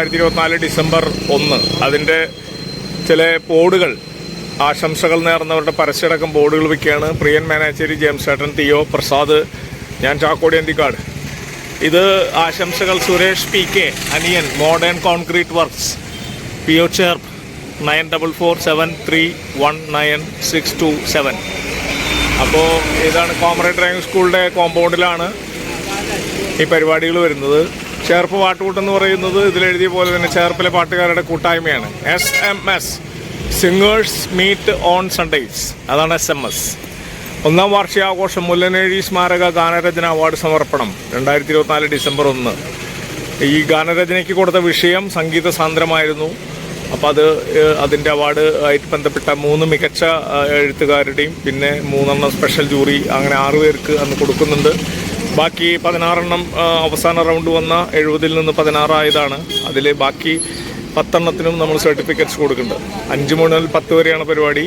രണ്ടായിരത്തി ഇരുപത്തിനാല് ഡിസംബർ ഒന്ന് അതിന്റെ ചില ബോർഡുകൾ ആശംസകൾ നേർന്നവരുടെ പരസ്യടക്കം ബോർഡുകൾ വയ്ക്കുകയാണ് പ്രിയൻ മാനേച്ചേരി ജെയിംസ് ചേട്ടൻ തിയോ പ്രസാദ് ഞാൻ ചാക്കോടി അന്തിക്കാട്. ഇത് ആശംസകൾ സുരേഷ് പി കെ അനിയൻ modern concrete works P O chair nine double four seven three one nine six two seven. അപ്പോൾ ഇതാണ് കോമറേഡ് ഡ്രൈവിംഗ് സ്കൂളിന്റെ കോമ്പൗണ്ടിലാണ് ഈ പരിപാടികൾ വരുന്നത്. ചേർപ്പ് പാട്ടുകൂട്ടം എന്ന് പറയുന്നത് ഇതിലെഴുതിയ പോലെ തന്നെ ചേർപ്പിലെ പാട്ടുകാരുടെ കൂട്ടായ്മയാണ്. S M S singers meet on Sundays അതാണ് എസ് എം എസ് ഒന്നാം വാർഷികാഘോഷം മുല്ലനേഴി സ്മാരക ഗാനരചന അവാർഡ് സമർപ്പണം രണ്ടായിരത്തി ഇരുപത്തിനാല് ഡിസംബർ ഒന്ന്. ഈ ഗാനരചനയ്ക്ക് കൊടുത്ത വിഷയം സംഗീത സാന്ദ്രമായിരുന്നു. അപ്പം അത് അതിന്റെ അവാർഡ് ആയിട്ട് ബന്ധപ്പെട്ട മൂന്ന് മികച്ച എഴുത്തുകാരുടെയും പിന്നെ മൂന്നെണ്ണം സ്പെഷ്യൽ ജൂറി അങ്ങനെ ആറ് പേർക്ക് അന്ന് കൊടുക്കുന്നുണ്ട്. ബാക്കി പതിനാറെണ്ണം അവസാന റൗണ്ട് വന്ന എഴുപതിൽ നിന്ന് പതിനാറായതാണ്. അതിൽ ബാക്കി പത്തെണ്ണത്തിനും നമ്മൾ സർട്ടിഫിക്കറ്റ്സ് കൊടുക്കുന്നുണ്ട്. അഞ്ച് മുതൽ പത്ത് വരെയാണ് പരിപാടി.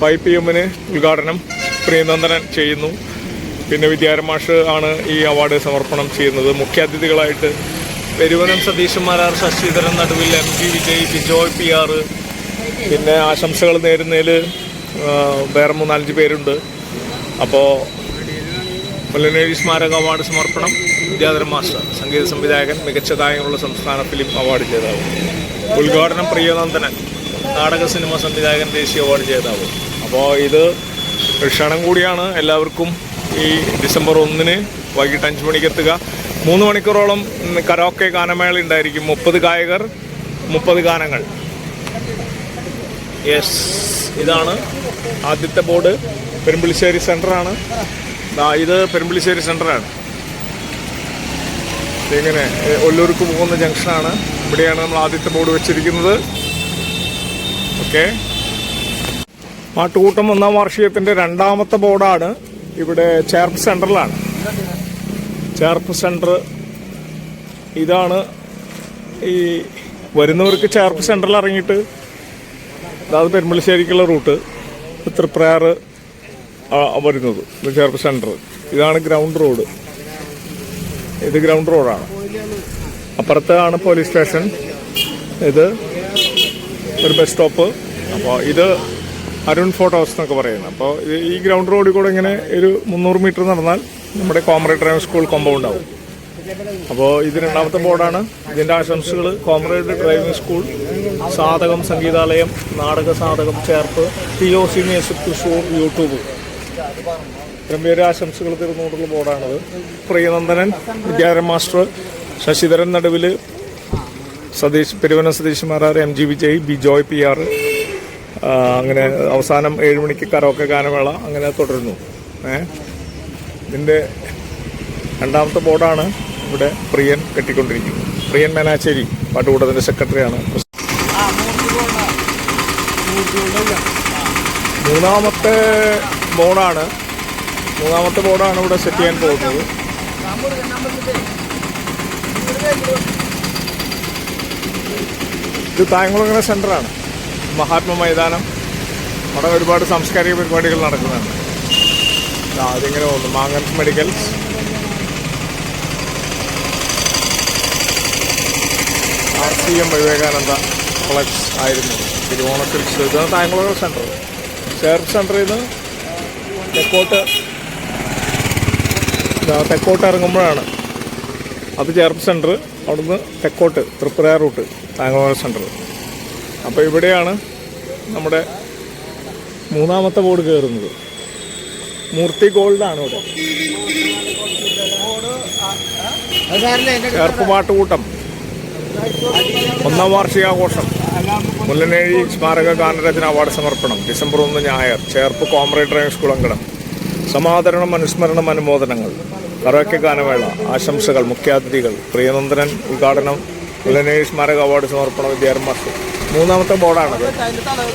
ഫൈവ് പി എമ്മിന് ഉദ്ഘാടനം പ്രിയനന്ദനൻ ചെയ്യുന്നു. പിന്നെ വിദ്യാരമാഷ് ആണ് ഈ അവാർഡ് സമർപ്പണം ചെയ്യുന്നത്. മുഖ്യാതിഥികളായിട്ട് Peruvanam Satheesan Marar Sasidharan Naduvil M G Vijay Bijoy P R. പിന്നെ ആശംസകൾ നേരുന്നതിൽ വേറെ മൂന്നാലഞ്ച് പേരുണ്ട്. അപ്പോൾ മുല്ലനേഴി സ്മാരക അവാർഡ് സമർപ്പണം വിദ്യാധരൻ മാസ്റ്റർ സംഗീത സംവിധായകൻ മികച്ച ഗായകനുള്ള സംസ്ഥാന ഫിലിം അവാർഡ് ജേതാവ്. ഉദ്ഘാടനം പ്രിയനന്ദനൻ നാടക സിനിമ സംവിധായകൻ ദേശീയ അവാർഡ് ജേതാവ്. അപ്പോൾ ഇത് ക്ഷണം കൂടിയാണ് എല്ലാവർക്കും ഈ ഡിസംബർ ഒന്നിന് വൈകിട്ട് അഞ്ച് മണിക്ക് എത്തുക. മൂന്ന് മണിക്കൂറോളം കരോക്കെ ഗാനമേള ഉണ്ടായിരിക്കും. മുപ്പത് ഗായകർ മുപ്പത് ഗാനങ്ങൾ. യെസ് ഇതാണ് ആദ്യത്തെ ബോർഡ്. പെരുമ്പിളിശ്ശേരി സെന്ററാണ് ഇത് പെരുമ്പിളിശ്ശേരി സെന്ററാണ് ഇങ്ങനെ ഒല്ലൂർക്ക് പോകുന്ന ജംഗ്ഷനാണ്. ഇവിടെയാണ് നമ്മൾ ആദ്യത്തെ ബോർഡ് വെച്ചിരിക്കുന്നത്. ഓക്കെ. മാട്ടുകൂട്ടം ഒന്നാം വാർഷികത്തിന്റെ രണ്ടാമത്തെ ബോർഡാണ്. ഇവിടെ ചേർപ്പ് സെന്ററിലാണ് ചേർപ്പ് സെന്റർ ഇതാണ്. ഈ വരുന്നവർക്ക് ചേർപ്പ് സെന്ററിൽ ഇറങ്ങിയിട്ട് അതായത് പെരുമ്പളിശ്ശേരിക്കുള്ള റൂട്ട്. തൃപ്രയാർ വരുന്നത്. ചേർപ്പ് സെന്റർ ഇതാണ് ഗ്രൗണ്ട് റോഡ്. ഇത് ഗ്രൗണ്ട് റോഡാണ്. അപ്പുറത്താണ് പോലീസ് സ്റ്റേഷൻ. ഇത് ഒരു ബസ് സ്റ്റോപ്പ്. അപ്പോൾ ഇത് അരുൺ ഫോട്ടോസ് എന്നൊക്കെ പറയുന്നത്. അപ്പോൾ ഈ ഗ്രൗണ്ട് റോഡിൽ കൂടെ ഇങ്ങനെ ഒരു മുന്നൂറ് മീറ്റർ നടന്നാൽ നമ്മുടെ കോമറേഡ് ഡ്രൈവിംഗ് സ്കൂൾ കോമ്പൗണ്ട് ആവും. അപ്പോൾ ഇത് രണ്ടാമത്തെ ബോർഡാണ്. ഇതിന്റെ ആശംസകൾ കോമറേഡ് ഡ്രൈവിംഗ് സ്കൂൾ സാധകം സംഗീതാലയം നാടക സാധകം Cherpu T O C music show YouTube. ഇത്രയും പേര് ആശംസകൾ തീർന്നുകൊണ്ടുള്ള ബോർഡാണത്. പ്രിയനന്ദനൻ വിദ്യാരം മാസ്റ്റർ ശശിധരൻ നടുവിൽ Satheesh Peruvana Satheesh Marar M G Vijay Bijoy P R. അങ്ങനെ അവസാനം ഏഴ് മണിക്ക് കരോക്കെ ഗാനമേള അങ്ങനെ തുടരുന്നു. ഏ? ഇതിന്റെ രണ്ടാമത്തെ ബോർഡാണ് ഇവിടെ പ്രിയൻ കെട്ടിക്കൊണ്ടിരിക്കുന്നത്. പ്രിയൻ മേനാച്ചേരി പാട്ടുകൂട്ടത്തിന്റെ സെക്രട്ടറിയാണ്. മൂന്നാമത്തെ ബോർഡാണ്. മൂന്നാമത്തെ ബോർഡാണ് ഇവിടെ സെറ്റ് ചെയ്യാൻ പോകുന്നത്. ഇത് തായങ്കുളങ്ങര സെന്ററാണ് മഹാത്മാ മൈതാനം. അവിടെ ഒരുപാട് സാംസ്കാരിക പരിപാടികൾ നടക്കുന്നുണ്ട്. അതിങ്ങനെ പോകുന്നു. മാങ്ങൻസ് medicals. R C M Vivekananda college ആയിരുന്നു. തിരുവോണത്തിൽ ഇത് തായങ്കുളങ്ങര സെന്റർ ചേർപ്പ് സെന്ററിൽ നിന്ന് തെക്കോട്ട്. തെക്കോട്ട് ഇറങ്ങുമ്പോഴാണ്. അത് ചേർപ്പ് സെന്റർ അവിടുന്ന് തെക്കോട്ട് ത്രിപുര റൂട്ട് താങ്ങോല സെന്റർ അപ്പോൾ ഇവിടെയാണ് നമ്മുടെ മൂന്നാമത്തെ ബോർഡ് കയറുന്നത്. മൂർത്തി ഗോൾഡാണ് ഇവിടെ. ചേർപ്പ് പാട്ടുകൂട്ടം. ഒന്നാം വാർഷികാഘോഷം. മുല്ലനേഴി സ്മാരക ഗാനരചന അവാർഡ് സമർപ്പണം. ഡിസംബർ ഒന്ന് ഞായർ. ചേർപ്പ് കോമറേഡ് ഡ്രൈവിംഗ് സ്കൂൾ അങ്കണം. സമാദരണം അനുസ്മരണം അനുമോദനങ്ങൾ. കറോക്കെ ഗാനമേള ആശംസകൾ മുഖ്യാതിഥികൾ പ്രിയനന്ദനൻ ഉദ്ഘാടനം മുല്ലനേഴി സ്മാരക അവാർഡ് സമർപ്പണ വിദ്യാരംഭ മൂന്നാമത്തെ ബോർഡാണത് അതിന്റെ തലവ്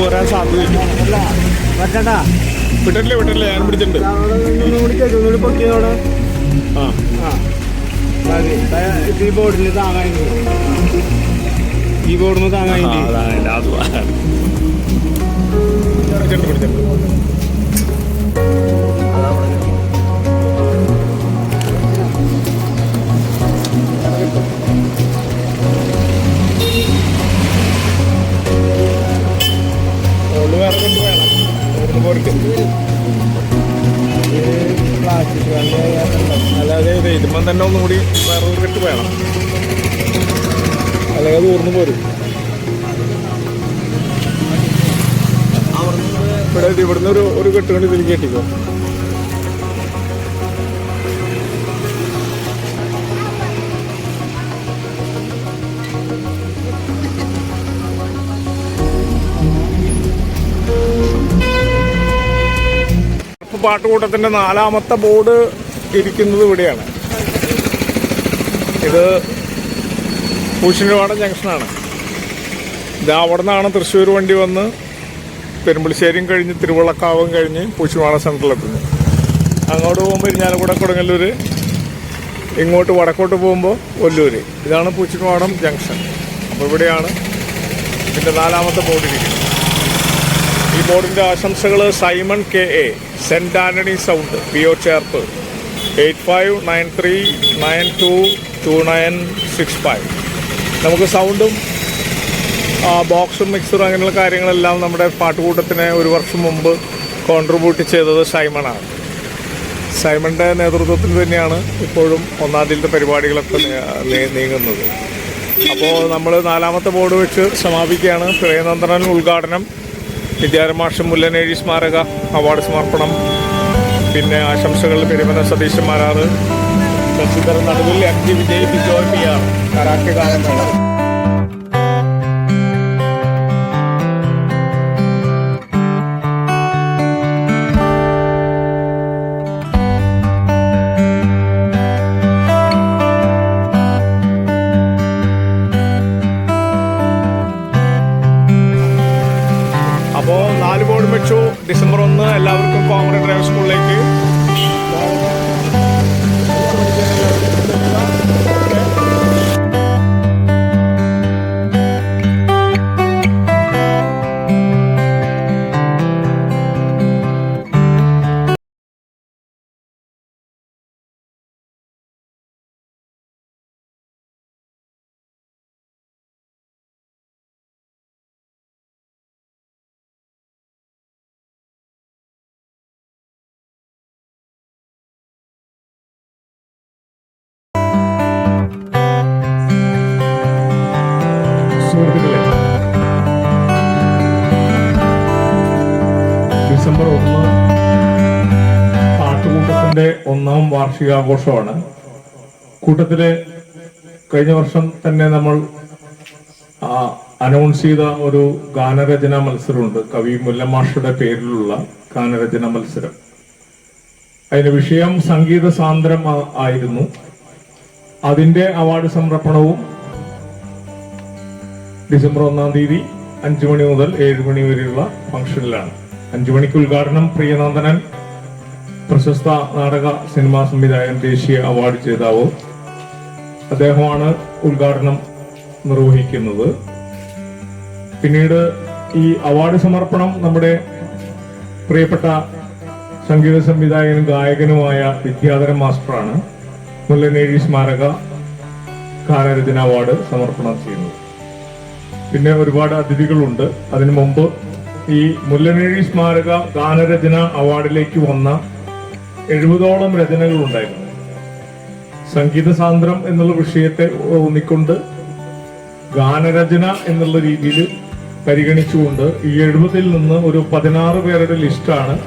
പോരാൻ സാധ്യതയില്ല വിട്ടിട്ടില്ല വിട്ടിട്ടില്ല ഞാൻ പിടിച്ചിട്ടുണ്ട്. ആ ഈ ബോർഡിൽ താങ്ങാൻ ഈ ബോർഡിൽ താങ്ങാൻ പിടിച്ചിട്ടുണ്ട് പിടിച്ചിട്ടുണ്ട്. കൊണ്ട് വേണം പ്ലാസ്റ്റിക് അല്ലാതെ ഇത് ഇതുമ്പം തന്നെ ഒന്നും കൂടി വേറെ ഒരു കെട്ട് വേണം. അല്ലെങ്കിൽ അത് ഊർന്നു പോരും. ഇവിടെ ഇവിടുന്ന് ഒരു ഒരു കെട്ടുകൊണ്ട് ഇതിൽ കെട്ടിക്കോ. പാട്ടുകൂട്ടത്തിന്റെ നാലാമത്തെ ബോർഡ് ഇരിക്കുന്നത് ഇവിടെയാണ്. ഇത് പൂശിനിവാടം ജംഗ്ഷനാണ്. ഇത് അവിടെ നിന്നാണ് തൃശ്ശൂർ വണ്ടി വന്ന് പെരുമ്പളിശ്ശേരിയും കഴിഞ്ഞ് തിരുവള്ളക്കാവും കഴിഞ്ഞ് പൂശിനിവാട സെന്ററിലെത്തുന്നത് അങ്ങോട്ട് പോകുമ്പോൾ ഇരിഞ്ഞാലക്കുട കൊടുങ്ങല്ലൂർ ഇങ്ങോട്ട് വടക്കോട്ട് പോകുമ്പോൾ ഒല്ലൂർ ഇതാണ് പൂച്ചിനിവാടം ജംഗ്ഷൻ. അപ്പോൾ ഇവിടെയാണ് ഇതിന്റെ നാലാമത്തെ ബോർഡ് ഇരിക്കുന്നത്. ഈ ബോർഡിന്റെ ആശംസകൾ Simon K A. Saint Antony sound P O Cherpu eight five nine three nine two two nine six five നമുക്ക് സൗണ്ടും ബോക്സും മിക്സറും അങ്ങനെയുള്ള കാര്യങ്ങളെല്ലാം നമ്മുടെ പാട്ടുകൂട്ടത്തിന് ഒരു വർഷം മുമ്പ് കോൺട്രിബ്യൂട്ട് ചെയ്തത് സൈമണാണ്. സൈമണിന്റെ നേതൃത്വത്തിൽ തന്നെയാണ് ഇപ്പോഴും ഒന്നാം തീയതിയിലത്തെ പരിപാടികളൊക്കെ നീങ്ങുന്നത്. അപ്പോൾ നമ്മൾ നാലാമത്തെ ബോർഡ് വെച്ച് സമാപിക്കുകയാണ്. പ്രിയനന്ദനൻ ഉദ്ഘാടനം. വിദ്യാരമാഷം മുല്ലനേഴി സ്മാരക അവാർഡ് സമർപ്പണം. പിന്നെ ആശംസകൾ പെരുമന സതീശന്മാരാണ്. ശശിധരൻ നടുവിൽ അഞ്ച് Vijay Bijoy P R karate സുഹൃത്തുക്കളെ. ഡിസംബർ ഒന്ന് പാട്ടുകൂട്ടത്തിന്റെ ഒന്നാം വാർഷികാഘോഷമാണ്. കൂട്ടത്തിൽ കഴിഞ്ഞ വർഷം തന്നെ നമ്മൾ അനൗൺസ് ചെയ്ത ഒരു ഗാനരചന മത്സരമുണ്ട്. കവി മുല്ലമാഷയുടെ പേരിലുള്ള ഗാനരചന മത്സരം. അതിന്റെ വിഷയം സംഗീത സാന്ദ്രം ആയിരുന്നു. അതിന്റെ അവാർഡ് സമർപ്പണവും ഡിസംബർ ഒന്നാം തീയതി അഞ്ചു മണി മുതൽ ഏഴ് മണി വരെയുള്ള ഫംഗ്ഷനിലാണ്. അഞ്ചു മണിക്ക് ഉദ്ഘാടനം പ്രിയനന്ദനൻ പ്രശസ്ത നാടക സിനിമാ സംവിധായകൻ ദേശീയ അവാർഡ് ജേതാവ്. അദ്ദേഹമാണ് ഉദ്ഘാടനം നിർവഹിക്കുന്നത്. പിന്നീട് ഈ അവാർഡ് സമർപ്പണം നമ്മുടെ പ്രിയപ്പെട്ട സംഗീത സംവിധായകനും ഗായകനുമായ വിദ്യാധരൻ മാസ്റ്ററാണ്. മുല്ലനേഴി സ്മാരക കാലരചന അവാർഡ് സമർപ്പണം ചെയ്യുന്നത്. പിന്നെ ഒരുപാട് അതിഥികളുണ്ട്. അതിനു മുമ്പ് ഈ മുല്ലനേഴി സ്മാരക ഗാനരചന അവാർഡിലേക്ക് വന്ന എഴുപതോളം രചനകൾ ഉണ്ടായിരുന്നു സംഗീത സാന്ദ്രം എന്നുള്ള വിഷയത്തെ ഊന്നിക്കൊണ്ട് ഗാനരചന എന്നുള്ള രീതിയിൽ പരിഗണിച്ചുകൊണ്ട് ഈ എഴുപതിൽ നിന്ന് ഒരു പതിനാറ് പേരുടെ ലിസ്റ്റാണ്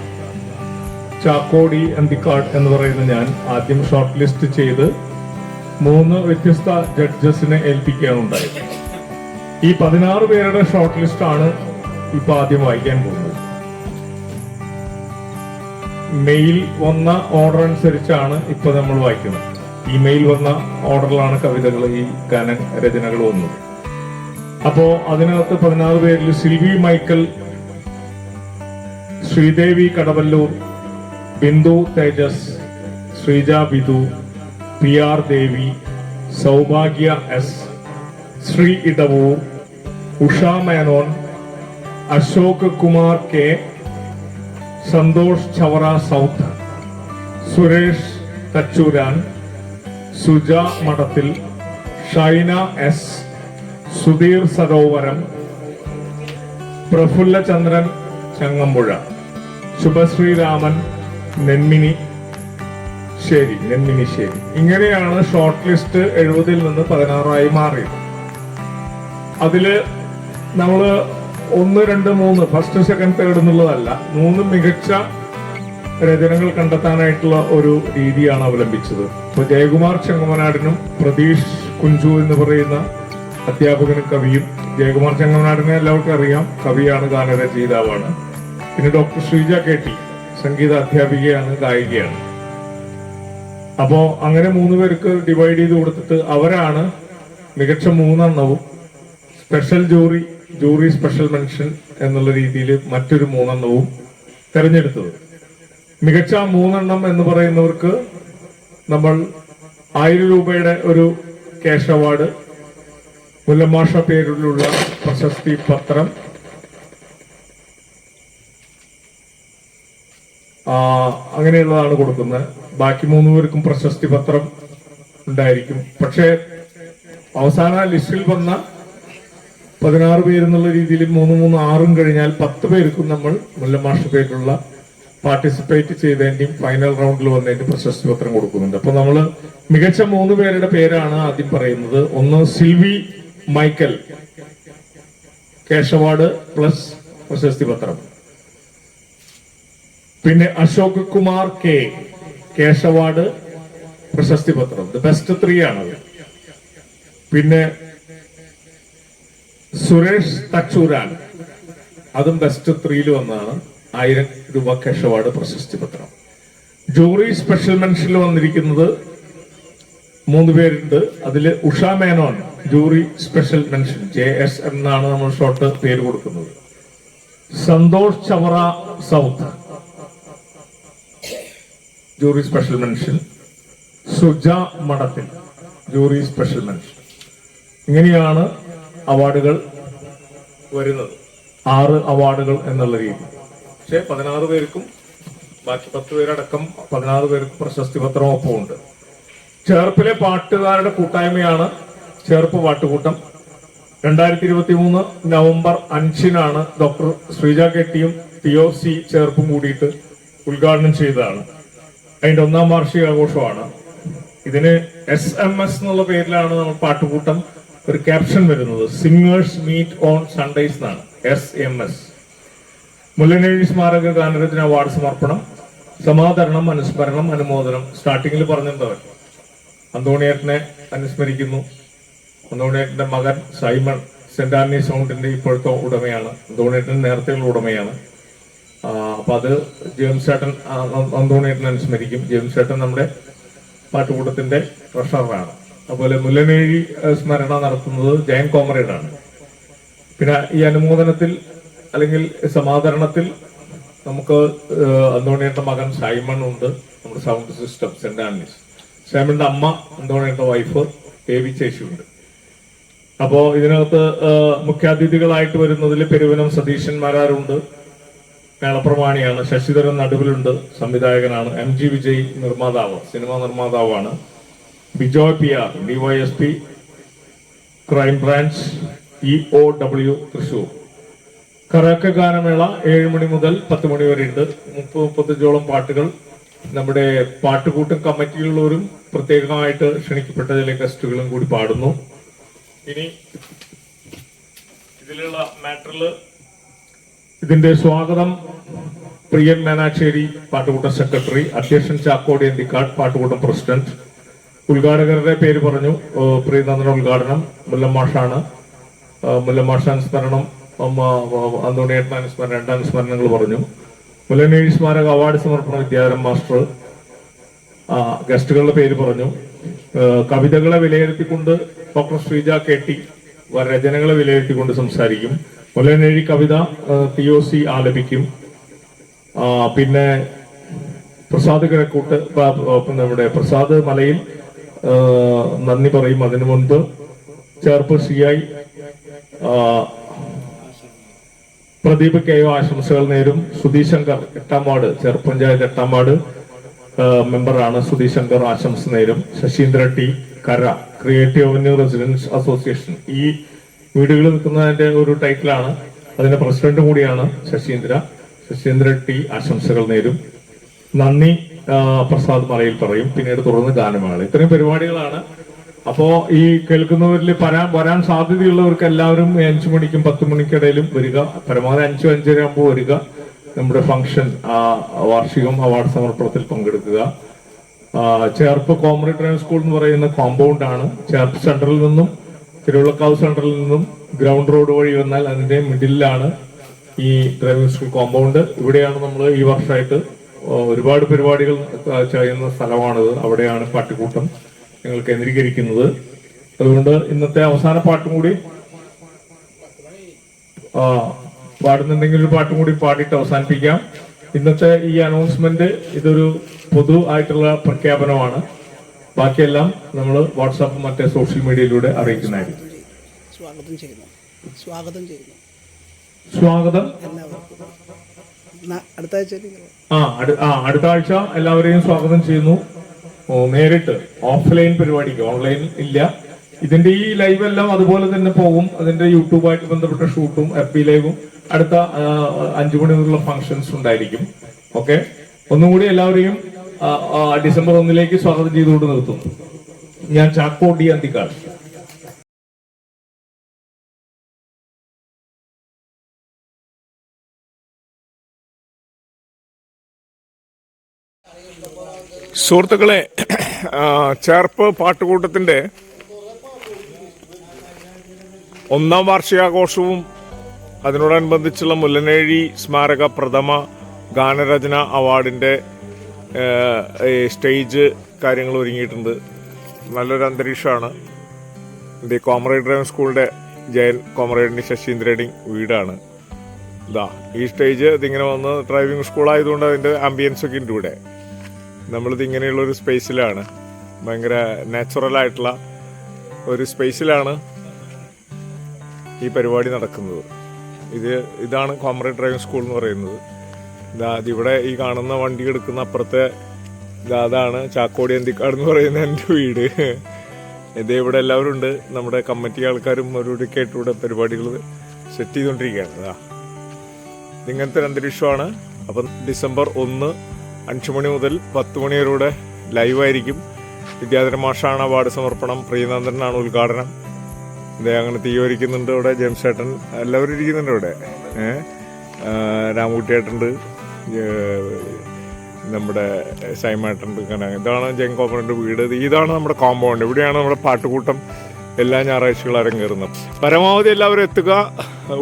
ചാക്കോടി അന്തിക്കാട് എന്ന് പറയുന്ന ഞാൻ ആദ്യം ഷോർട്ട് ലിസ്റ്റ് ചെയ്ത് മൂന്ന് വ്യത്യസ്ത ജഡ്ജസിനെ ഏൽപ്പിക്കാനുണ്ടായിരുന്നു ഈ പതിനാറ് പേരുടെ ഷോർട്ട് ലിസ്റ്റ് ആണ് ഇപ്പൊ ആദ്യം വായിക്കാൻ പോകുന്നത്. മെയിൽ വന്ന ഓർഡർ അനുസരിച്ചാണ് ഇപ്പൊ നമ്മൾ വായിക്കുന്നത്. ഇമെയിൽ വന്ന ഓർഡറിലാണ് കവിതകൾ ഈ ഗാന രചനകൾ വന്നത്. അപ്പോ അതിനകത്ത് പതിനാറ് പേരിൽ Silvy Michael Sreedevi Kadavallur Bindu Thejas Sreeja Bidu P R Devi Soubhagya S Sree Edavoor Usha Menon Ashok Kumar K Santhosh Chavara south Suresh Thachuran Suja Madathil Shaina S Sudheer Sarovaram Prafulla Chandran Changampuzha Subhasreeraman Nenmini ശരി നെന്മിനി ശരി. ഇങ്ങനെയാണ് short list എഴുപതിൽ നിന്ന് പതിനാറായി മാറിയത്. അതിൽ നമ്മൾ ഒന്ന് രണ്ട് മൂന്ന്. ഫസ്റ്റ് സെക്കൻഡ് തേർഡ് എന്നുള്ളതല്ല. മൂന്ന് മികച്ച രചനകൾ കണ്ടെത്താനായിട്ടുള്ള ഒരു രീതിയാണ് അവലംബിച്ചത്. ഇപ്പൊ ജയകുമാർ ചെങ്ങമനാടിനും പ്രതീഷ് കുഞ്ചു എന്ന് പറയുന്ന അധ്യാപകനും കവിയും. ജയകുമാർ ചെങ്ങമനാടിനെ എല്ലാവർക്കും അറിയാം. കവിയാണ് ഗാനരചയിതാവാണ്. പിന്നെ ഡോക്ടർ ശ്രീജ കെ ടി സംഗീത അധ്യാപികയാണ് ഗായികയാണ്. അപ്പോ അങ്ങനെ മൂന്ന് പേർക്ക് ഡിവൈഡ് ചെയ്ത് കൊടുത്തിട്ട് അവരാണ് മികച്ച മൂന്നെണ്ണവും. Special jury jury special mention എന്നുള്ള രീതിയിൽ മറ്റൊരു മൂന്നെണ്ണവും തെരഞ്ഞെടുത്തത്. മികച്ച മൂന്നെണ്ണം എന്ന് പറയുന്നവർക്ക് നമ്മൾ ആയിരം രൂപയുടെ ഒരു ക്യാഷ് അവാർഡ് മുല്ലമാഷ പേരിലുള്ള പ്രശസ്തി പത്രം അങ്ങനെയുള്ളതാണ് കൊടുക്കുന്നത്. ബാക്കി മൂന്ന് പേർക്കും പ്രശസ്തി പത്രം ഉണ്ടായിരിക്കും. പക്ഷേ അവസാന ലിസ്റ്റിൽ വന്ന പതിനാറ് പേരെന്നുള്ള രീതിയിൽ മൂന്ന് മൂന്ന് ആറും കഴിഞ്ഞാൽ പത്ത് പേർക്കും നമ്മൾ മുല്ലമാഷ പേരിലുള്ള പാർട്ടിസിപ്പേറ്റ് ചെയ്തതിന്റെയും ഫൈനൽ റൗണ്ടിൽ വന്നതിന്റെ പ്രശസ്തി പത്രം കൊടുക്കുന്നുണ്ട്. അപ്പൊ നമ്മൾ മികച്ച മൂന്ന് പേരുടെ പേരാണ് ആദ്യം പറയുന്നത്. ഒന്ന് സിൽവി മൈക്കൽ കേശവാട് പ്ലസ് പ്രശസ്തി പത്രം. പിന്നെ അശോക് കുമാർ കെ കേശവാട് പ്രശസ്തി പത്രം. ദ ബെസ്റ്റ് ത്രീ ആണത്. പിന്നെ സുരേഷ് തച്ചൂരാൻ അതും ബെസ്റ്റ് ത്രീയിൽ വന്നതാണ് ആയിരം രൂപ ക്യാഷ് അവാർഡ് പ്രശസ്തി പത്രം. ജൂറി സ്പെഷ്യൽ മെൻഷനിൽ വന്നിരിക്കുന്നത് മൂന്ന് പേരുണ്ട്. അതിൽ Usha Menon jury special mention J S എന്നാണ് നമ്മൾ ഷോർട്ട് പേര് കൊടുക്കുന്നത്. Santhosh Chavara south jury special mention Suja Madathil jury special mention ഇങ്ങനെയാണ് അവാർഡുകൾ വരുന്നത്. ആറ് അവാർഡുകൾ എന്നുള്ള രീതി. പക്ഷെ പതിനാറ് പേർക്കും ബാക്കി പത്ത് പേരടക്കം പതിനാറ് പേർക്ക് പ്രശസ്തി പത്രം ഒപ്പമുണ്ട് ചേർപ്പിലെ പാട്ടുകാരുടെ കൂട്ടായ്മയാണ് ചേർപ്പ് പാട്ടുകൂട്ടം. രണ്ടായിരത്തി ഇരുപത്തി മൂന്ന് നവംബർ അഞ്ചിനാണ് ഡോക്ടർ ശ്രീജ കെട്ടിയും ടിഒ സി ചേർപ്പും കൂടിയിട്ട് ഉദ്ഘാടനം ചെയ്തതാണ്. അതിന്റെ ഒന്നാം വാർഷിക ആഘോഷമാണ് ഇതിന് എസ് എം എസ് എന്നുള്ള പേരിലാണ് നമ്മൾ പാട്ടുകൂട്ടം ഒരു ക്യാപ്ഷൻ വരുന്നത് സിംഗേഴ്സ് മീറ്റ് ഓൺ സൺഡേസ് എന്നാണ് എസ് എം എസ് മുല്ലനേഴി സ്മാരക ഗാനരത്തിന് അവാർഡ് സമർപ്പണം സമാധരണം അനുസ്മരണം അനുമോദനം. സ്റ്റാർട്ടിങ്ങിൽ പറഞ്ഞിരുന്നവർ അന്തോണിയേട്ടനെ അനുസ്മരിക്കുന്നു. അന്തോണിയേട്ടന്റെ മകൻ സൈമൺ സെന്റ് ആന്റണി സൗണ്ടിന്റെ ഇപ്പോഴത്തെ ഉടമയാണ്. അന്തോണിയേട്ടൻ നേരത്തെയുള്ള ഉടമയാണ്. അപ്പൊ അത് ജെയിംസ് ചേട്ടൻ അന്തോണിയേട്ടൻ അനുസ്മരിക്കും. ജെയിംസ് ചേട്ടൻ നമ്മുടെ പാട്ടുകൂട്ടത്തിന്റെ ട്രഷററാണ്. അതുപോലെ മുല്ലനേഴി സ്മരണ നടത്തുന്നത് ജയൻ കോമറേഡാണ്. പിന്നെ ഈ അനുമോദനത്തിൽ അല്ലെങ്കിൽ സമാദരണത്തിൽ നമുക്ക് അന്തോണിയുടെ മകൻ സൈമൺ ഉണ്ട്. നമ്മുടെ സൗണ്ട് സിസ്റ്റം സെന്റ് ആൻഡീസ് സൈമണിന്റെ അമ്മ അന്തോണിയുടെ വൈഫ് ബേബി ചേച്ചിയുണ്ട്. അപ്പോ ഇതിനകത്ത് മുഖ്യാതിഥികളായിട്ട് വരുന്നതിൽ പെരുവനം സതീശൻ മാരാരുണ്ട് മേളപ്രമാണിയാണ്. ശശിധരൻ നടുവിലുണ്ട്. സംവിധായകനാണ്. എം ജി വിജയ് നിർമ്മാതാവ് cinema നിർമ്മാതാവാണ്. Bijoy P R DYSP crime branch E O W Thrissur. Karaoke ഗാനമേള ഏഴ് മണി മുതൽ പത്ത് മണി വരെ ഉണ്ട്. മുപ്പത് മുപ്പത്തഞ്ചോളം പാട്ടുകൾ നമ്മുടെ പാട്ടുകൂട്ടം കമ്മിറ്റിയിലുള്ളവരും പ്രത്യേകമായിട്ട് ക്ഷണിക്കപ്പെട്ട ചില ഗസ്റ്റുകളും കൂടി പാടുന്നു. ഇനി ഇതിലുള്ള മാറ്ററിൽ ഇതിന്റെ സ്വാഗതം. പ്രിയൻ മേനാശ്ശേരി പാട്ടുകൂട്ടം സെക്രട്ടറി. അധ്യക്ഷൻ ചാക്കോടി എന്തിക്കാട് പാട്ടുകൂട്ടം പ്രസിഡന്റ്. ഉദ്ഘാടകരുടെ പേര് പറഞ്ഞു. പ്രിയനന്ദന ഉദ്ഘാടനം. മുല്ലമാഷാണ് മുല്ലമാഷ അനുസ്മരണം അന്തോണിയേട്ടൻ അനുസ്മരണം രണ്ട് അനുസ്മരണങ്ങൾ പറഞ്ഞു. മുല്ലനേഴി സ്മാരക അവാർഡ് സമർപ്പണ വിദ്യാധരൻ മാസ്റ്റർ ഗസ്റ്റുകളുടെ പേര് പറഞ്ഞു. കവിതകളെ വിലയിരുത്തിക്കൊണ്ട് ഡോക്ടർ ശ്രീജ കെ ടി രചനകളെ വിലയിരുത്തിക്കൊണ്ട് സംസാരിക്കും. മുല്ലനേഴി കവിത ടി ഒ സി ആലപിക്കും. പിന്നെ പ്രസാദ് കിഴക്കൂട്ട് നമ്മുടെ പ്രസാദ് മലയിൽ നന്ദി പറയും. അതിനു മുൻപ് ഐ പ്രദീപ് കെ ഒ ആശംസകൾ നേരും. സുധീഷ് ശങ്കർ എട്ടാം വാർഡ് ചേർപ്പ് പഞ്ചായത്ത് എട്ടാം വാർഡ് മെമ്പറാണ് സുധീഷ് ശങ്കർ ആശംസ നേരും. ശശീന്ദ്ര ടി കര ക്രിയേറ്റീവ് അവന്യൂ റെസിഡൻസ് അസോസിയേഷൻ. ഈ വീടുകളിൽ നിൽക്കുന്നതിന്റെ ഒരു ടൈറ്റിലാണ്. അതിന്റെ പ്രസിഡന്റ് കൂടിയാണ് ശശീന്ദ്ര. ശശീന്ദ്ര ടി ആശംസകൾ നേരും. നന്ദി. പ്രസാദ് മറയിൽ പറയും. പിന്നീട് തുടർന്ന് ഗാനമേള. ഇത്രയും പരിപാടികളാണ്. അപ്പോ ഈ കേൾക്കുന്നവരിൽ വരാൻ വരാൻ സാധ്യതയുള്ളവർക്ക് എല്ലാവരും അഞ്ചു മണിക്കും പത്ത് മണിക്കിടയിലും വരിക. പരമാവധി അഞ്ചു അഞ്ചര ആകുമ്പോൾ വരിക. നമ്മുടെ ഫംഗ്ഷൻ വാർഷികം അവാർഡ് സമർപ്പണത്തിൽ പങ്കെടുക്കുക. ചേർപ്പ് കോമറി ഡ്രൈവിംഗ് സ്കൂൾ എന്ന് പറയുന്ന കോമ്പൗണ്ട് ആണ് ചേർപ്പ് സെന്ററിൽ നിന്നും തിരുവിളക്കാവ് സെന്ററിൽ നിന്നും ഗ്രൗണ്ട് റോഡ് വഴി വന്നാൽ അതിന്റെ മിഡിലാണ് ഈ ഡ്രൈവിംഗ് സ്കൂൾ കോമ്പൗണ്ട്. ഇവിടെയാണ് നമ്മൾ ഈ വർഷമായിട്ട് ഒരുപാട് പരിപാടികൾ ചെയ്യുന്ന സ്ഥലമാണിത്. അവിടെയാണ് പാട്ടുകൂട്ടം ഞങ്ങൾ കേന്ദ്രീകരിക്കുന്നത്. അതുകൊണ്ട് ഇന്നത്തെ അവസാന പാട്ടും കൂടി ആ, പാടുന്നുണ്ടെങ്കിൽ ഒരു പാട്ടും കൂടി പാടിയിട്ട് അവസാനിപ്പിക്കാം. ഇന്നത്തെ ഈ അനൗൺസ്മെന്റ് ഇതൊരു പൊതു ആയിട്ടുള്ള പ്രഖ്യാപനമാണ്. ബാക്കിയെല്ലാം നമ്മൾ വാട്സാപ്പ് മറ്റേ സോഷ്യൽ മീഡിയയിലൂടെ അറിയിക്കുന്നതായിരിക്കും. സ്വാഗതം ചെയ്യുന്നു. സ്വാഗതം ചെയ്യുന്നു. സ്വാഗതം. എല്ലാവർക്കും. അടുത്ത ആഴ്ച ആ അടുത്ത ആഴ്ച എല്ലാവരെയും സ്വാഗതം ചെയ്യുന്നു. നേരിട്ട് ഓഫ്ലൈൻ പരിപാടിക്ക് ഓൺലൈൻ ഇല്ല. ഇതിന്റെ ഈ ലൈവ് എല്ലാം അതുപോലെ തന്നെ പോകും. അതിന്റെ യൂട്യൂബായിട്ട് ബന്ധപ്പെട്ട ഷൂട്ടും എഫ് ബി ലൈവും. അടുത്ത അഞ്ചു മണി മുതലുള്ള ഫംഗ്ഷൻസ് ഉണ്ടായിരിക്കും. ഓക്കെ? ഒന്നുകൂടി എല്ലാവരെയും ഡിസംബർ ഒന്നിലേക്ക് സ്വാഗതം ചെയ്തുകൊണ്ട് നിർത്തുന്നു. ഞാൻ ചാക്കോ ഡി അന്തിക്കാട് സുഹൃത്തുക്കളെ ചേർപ്പ് പാട്ടുകൂട്ടത്തിന്റെ ഒന്നാം വാർഷികാഘോഷവും അതിനോടനുബന്ധിച്ചുള്ള മുല്ലനേഴി സ്മാരക പ്രഥമ ഗാനരചന അവാർഡിന്റെ സ്റ്റേജ് കാര്യങ്ങൾ ഒരുങ്ങിയിട്ടുണ്ട്. നല്ലൊരു അന്തരീക്ഷമാണ്. ദി കോമറേഡ് ഡ്രൈവിംഗ് സ്കൂളിന്റെ ജയൻ കോമറേഡിന്റെ ശശീന്ദ്രയുടെയും വീടാണ്. ഇതാ ഈ സ്റ്റേജ് ഇതിങ്ങനെ വന്ന് ഡ്രൈവിംഗ് സ്കൂൾ ആയതുകൊണ്ട് അതിന്റെ ആംബിയൻസ് ഒക്കെ ഉണ്ട് ഇവിടെ. നമ്മളിത് ഇങ്ങനെയുള്ള ഒരു സ്പേസിലാണ്. ഭയങ്കര നാച്ചുറൽ ആയിട്ടുള്ള ഒരു സ്പേസിലാണ് ഈ പരിപാടി നടക്കുന്നത്. ഇത് ഇതാണ് കോമറേഡ് ഡ്രൈവിംഗ് സ്കൂൾ എന്ന് പറയുന്നത്. ഇതാ ഇവിടെ ഈ കാണുന്ന വണ്ടി എടുക്കുന്ന അപ്പുറത്തെ അതാണ് ചാക്കോടി അന്തിക്കാട് എന്ന് പറയുന്ന എന്റെ വീട്. ഇതേ ഇവിടെ എല്ലാവരും ഉണ്ട്. നമ്മുടെ കമ്മിറ്റി ആൾക്കാരും അവരോടൊക്കെ ആയിട്ട് ഇവിടെ പരിപാടികൾ സെറ്റ് ചെയ്തുകൊണ്ടിരിക്കുകയാണ്. ഇങ്ങനത്തെ ഒരു അന്തരീക്ഷമാണ്. അപ്പം ഡിസംബർ ഒന്ന് അഞ്ചു മണി മുതൽ പത്ത് മണി വരെ ഇവിടെ ലൈവായിരിക്കും വിദ്യാധര മാഷാണ് അവാർഡ് സമർപ്പണം. പ്രിയനന്ദനാണ് ഉദ്ഘാടനം. ഇതേ അങ്ങനെ തീയോരിക്കുന്നുണ്ട് ഇവിടെ ജെയിംസ് ഏട്ടൻ എല്ലാവരും ഇരിക്കുന്നുണ്ട് ഇവിടെ. രാമകുട്ടിയേട്ടുണ്ട് നമ്മുടെ സൈമേട്ടുണ്ട് ഇങ്ങനെ ഇതാണ് ജെൻ കോപ്പറിന്റെ വീട് ഇതാണ് നമ്മുടെ കോമ്പൗണ്ട് ഇവിടെയാണ് നമ്മുടെ പാട്ടുകൂട്ടം. എല്ലാ ഞായറാഴ്ചകളും അരങ്ങേറുന്നത്. പരമാവധി എല്ലാവരും എത്തുക.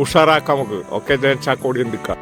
ഉഷാറാക്കാം നമുക്ക്. ഓക്കെ ഞാൻ ചാക്കോടി എന്തിക്കാം?